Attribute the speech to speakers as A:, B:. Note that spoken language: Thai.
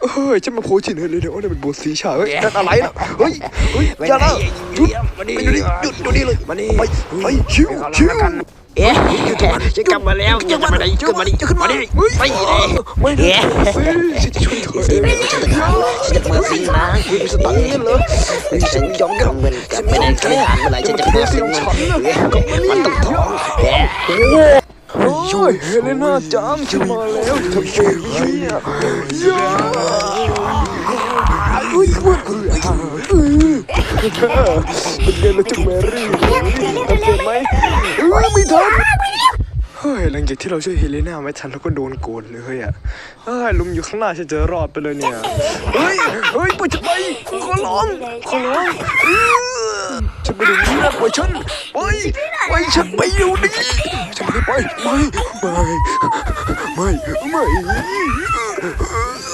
A: เฮ้ยฉันมาโพสที่ไหนเลยเนี่ยโอ้นี่เป็นบทสีฉากเฮ้ยนั่นอะไรนะเฮ้ยเฮ้ยอย่านะหยุด
B: มาดิ
A: ไปอยู่นี่หยุดอยู่นี่เลย
B: มาดิ
A: ไปไปชิวชิว
B: เอ๊ะจะกลับมาแล้วจะมาไหนขึ้นมาดิขึ้นมาดิไปเลย
A: ไม่ได้สิฉันจะช่วยเธอเอง
B: ฉันจะเปิดซิงนะคุณสตันนี่เหรอฉันยอมกับมันกับไม่ได้แค่เมื่อไหร่ฉันจะเปิดซิงมันมันต้องท้องเอ๊ะ
A: โอ้ยเฮเลน่าจังฉันมาแล้วทำเองเนี่ย ย่าเฮ้ยมันเป็นไงล่ะจุ๊แมรี่ทำเป็นไหมเฮ้ยไม่ทันเฮ้ยหลังจากที่เราช่วยเฮเลน่าไม่ทันเราก็โดนโกนเลยอะเฮ้ยลุมอยู่ข้างหน้าฉันจะรอดไปเลยเนี่ย เฮ้ย เฮ้ยไปจะไปขอร้องขอร้องฉันไม่ได้เลือกไปฉันไปไปฉันไปอยู่นี่ฉันไม่ได้ไปไม่ไม่ไม่ไม่